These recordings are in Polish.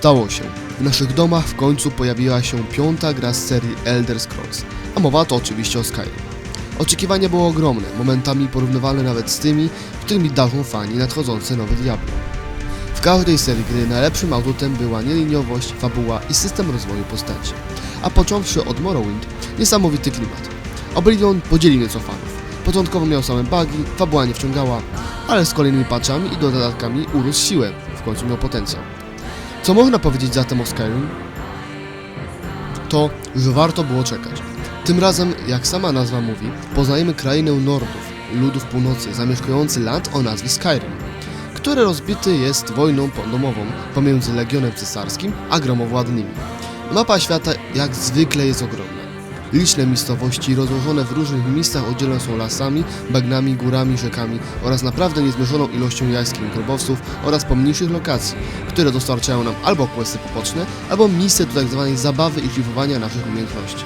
Stało się. W naszych domach w końcu pojawiła się piąta gra z serii Elder Scrolls, a mowa to oczywiście o Skyrim. Oczekiwania były ogromne, momentami porównywalne nawet z tymi, którymi darzą fani nadchodzące nowe Diablo. W każdej serii gry najlepszym atutem była nieliniowość, fabuła i system rozwoju postaci. A począwszy od Morrowind, niesamowity klimat. Oblivion podzielił nieco fanów. Początkowo miał same bugi, fabuła nie wciągała, ale z kolejnymi patchami i dodatkami urósł siłę, w końcu miał potencjał. Co można powiedzieć zatem o Skyrim? To, że warto było czekać. Tym razem, jak sama nazwa mówi, poznajemy krainę Nordów, ludów północy, zamieszkujący land o nazwie Skyrim, który rozbity jest wojną domową pomiędzy Legionem Cesarskim a gromowładnymi. Mapa świata jak zwykle jest ogromna. Liczne miejscowości rozłożone w różnych miejscach oddzielone są lasami, bagnami, górami, rzekami oraz naprawdę niezmierzoną ilością jaskiń, grobowców oraz pomniejszych lokacji, które dostarczają nam albo questy poboczne, albo miejsce do tzw. zabawy i szlifowania naszych umiejętności.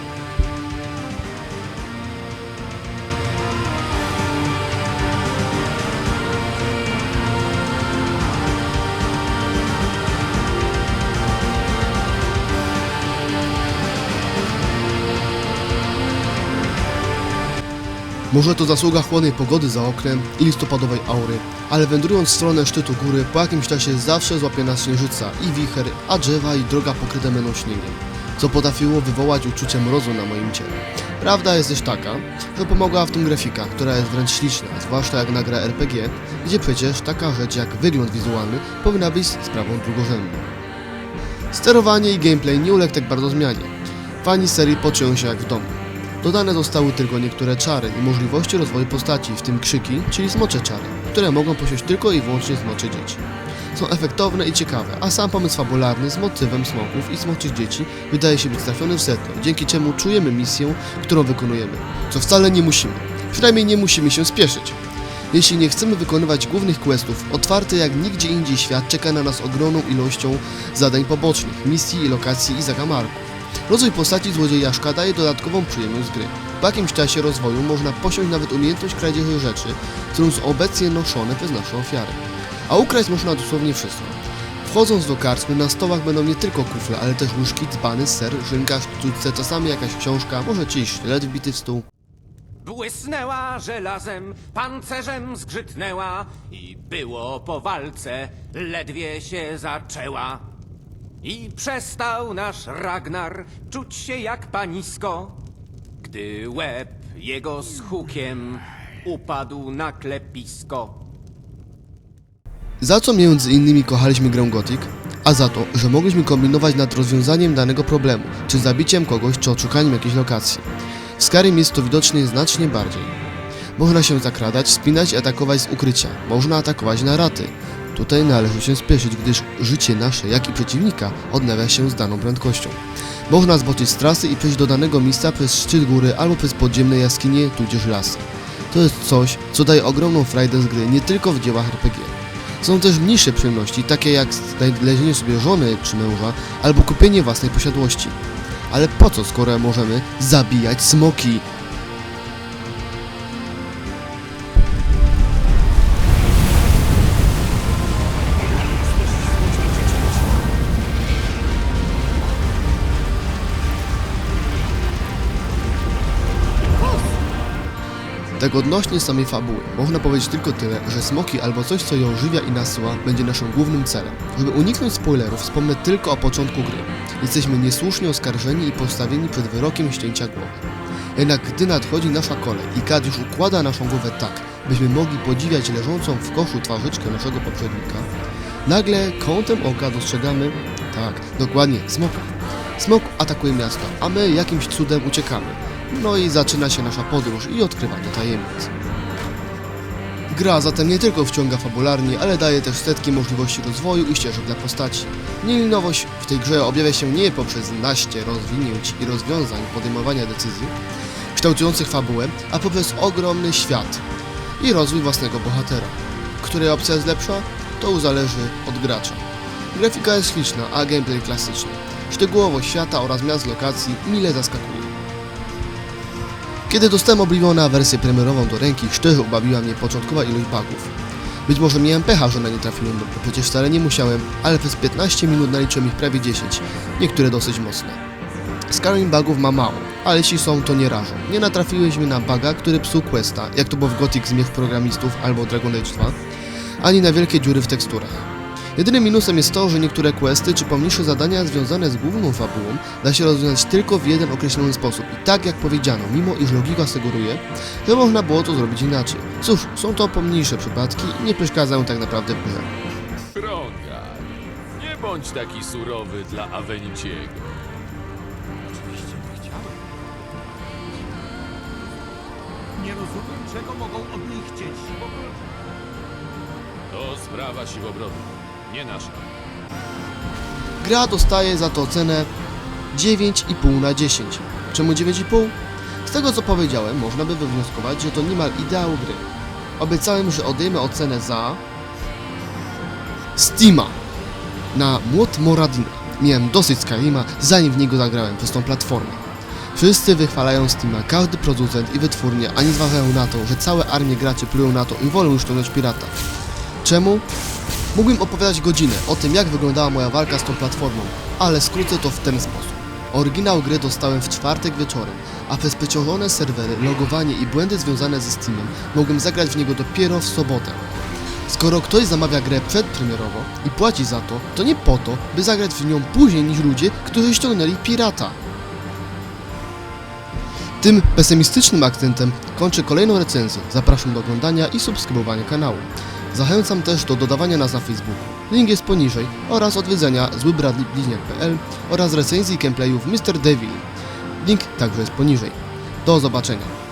Może to zasługa chłodnej pogody za oknem i listopadowej aury, ale wędrując w stronę szczytu góry, po jakimś czasie zawsze złapie nas śnieżyca i wicher, a drzewa i droga pokryte będą śniegiem, co potrafiło wywołać uczucie mrozu na moim ciele. Prawda jest też taka, że pomogła w tym grafika, która jest wręcz śliczna, zwłaszcza jak na grę RPG, gdzie przecież taka rzecz jak wygląd wizualny powinna być sprawą drugorzędną. Sterowanie i gameplay nie uległ tak bardzo zmianie. Fani serii poczują się jak w domu. Dodane zostały tylko niektóre czary i możliwości rozwoju postaci, w tym krzyki, czyli smocze czary, które mogą posiąść tylko i wyłącznie smocze dzieci. Są efektowne i ciekawe, a sam pomysł fabularny z motywem smoków i smoczych dzieci wydaje się być trafiony w sedno, dzięki czemu czujemy misję, którą wykonujemy, co wcale nie musimy. Przynajmniej nie musimy się spieszyć. Jeśli nie chcemy wykonywać głównych questów, otwarty jak nigdzie indziej świat czeka na nas ogromną ilością zadań pobocznych, misji i lokacji i zakamarków. Rozwój postaci złodziejaszka daje dodatkową przyjemność z gry. Po jakimś czasie rozwoju można posiąść nawet umiejętność kradzieży rzeczy, którą są obecnie noszone przez nasze ofiary. A ukraść można dosłownie wszystko. Wchodząc do karczmy, na stołach będą nie tylko kufle, ale też łyżki, dzbany, ser, szynka, sztućce, czasami jakaś książka, może czyjś sztylet wbity w stół. Błysnęła żelazem, pancerzem zgrzytnęła i było po walce, ledwie się zaczęła. I przestał nasz Ragnar czuć się jak panisko, gdy łeb jego z hukiem upadł na klepisko. Za co między innymi kochaliśmy grę Gothic? A za to, że mogliśmy kombinować nad rozwiązaniem danego problemu, czy zabiciem kogoś, czy oszukaniem jakiejś lokacji. W Skyrim jest to widocznie znacznie bardziej. Można się zakradać, spinać i atakować z ukrycia. Można atakować na raty. Tutaj należy się spieszyć, gdyż życie nasze, jak i przeciwnika, odnawia się z daną prędkością. Można zboczyć z trasy i przejść do danego miejsca przez szczyt góry albo przez podziemne jaskinie, tudzież lasy. To jest coś, co daje ogromną frajdę z gry nie tylko w dziełach RPG. Są też mniejsze przyjemności, takie jak znalezienie sobie żony czy męża, albo kupienie własnej posiadłości. Ale po co, skoro możemy zabijać smoki? Tak odnośnie samej fabuły, można powiedzieć tylko tyle, że smoki albo coś, co ją żywia i nasyła, będzie naszym głównym celem. Żeby uniknąć spoilerów, wspomnę tylko o początku gry. Jesteśmy niesłusznie oskarżeni i postawieni przed wyrokiem ścięcia głowy. Jednak gdy nadchodzi nasza kolej i Kad już układa naszą głowę tak, byśmy mogli podziwiać leżącą w koszu twarzyczkę naszego poprzednika, nagle kątem oka dostrzegamy, tak, dokładnie, smoka. Smok atakuje miasto, a my jakimś cudem uciekamy. No i zaczyna się nasza podróż i odkrywanie tajemnic. Gra zatem nie tylko wciąga fabularnie, ale daje też setki możliwości rozwoju i ścieżek dla postaci. Nielinowość w tej grze objawia się nie poprzez naście rozwinięć i rozwiązań podejmowania decyzji kształtujących fabułę, a poprzez ogromny świat i rozwój własnego bohatera. Której opcja jest lepsza? To uzależy od gracza. Grafika jest śliczna, a gameplay klasyczny. Szczegółowość świata oraz miast lokacji mile zaskakuje. Kiedy dostałem Obliviona wersję premierową do ręki, szczerze ubawiła mnie początkowa ilość bugów. Być może miałem pecha, że na nie trafiłem, bo przecież wcale nie musiałem, ale przez 15 minut naliczyłem ich prawie 10, niektóre dosyć mocne. Scaring bugów ma mało, ale jeśli są, to nie rażą. Nie natrafiłyśmy na buga, który psuł questa, jak to było w Gothic Zmierzch Programistów albo Dragon Age 2, ani na wielkie dziury w teksturach. Jedynym minusem jest to, że niektóre questy czy pomniejsze zadania związane z główną fabułą da się rozwiązać tylko w jeden określony sposób. I tak jak powiedziano, mimo iż logika sugeruje, że można było to zrobić inaczej. Cóż, są to pomniejsze przypadki i nie przeszkadzają tak naprawdę grze. Krongaj, nie bądź taki surowy dla Avenciego. Oczywiście nie chciałem. Nie rozumiem, czego mogą od niej chcieć. To sprawa siwobrodu, nie nasza. Gra dostaje za to ocenę 9,5 na 10. Czemu 9,5? Z tego co powiedziałem, można by wywnioskować, że to niemal ideał gry. Obiecałem, że odejmę ocenę za... Steama na Młot Moradina. Miałem dosyć Skyrima, zanim w niego zagrałem przez tą platformę. Wszyscy wychwalają Steama, każdy producent i wytwórnia, a nie zważają na to, że całe armie graczy plują na to i wolą już ściągnąć pirata. Czemu? Mógłbym opowiadać godzinę o tym, jak wyglądała moja walka z tą platformą, ale skrócę to w ten sposób. Oryginał gry dostałem w czwartek wieczorem, a przez serwery, logowanie i błędy związane ze Steamem mogłem zagrać w niego dopiero w sobotę. Skoro ktoś zamawia grę przedpremierowo i płaci za to, to nie po to, by zagrać w nią później niż ludzie, którzy ściągnęli pirata. Tym pesymistycznym akcentem kończę kolejną recenzję. Zapraszam do oglądania i subskrybowania kanału. Zachęcam też do dodawania nas na Facebooku. Link jest poniżej oraz odwiedzenia złybradlibliźniak.pl oraz recenzji gameplayów Mr. Devil. Link także jest poniżej. Do zobaczenia.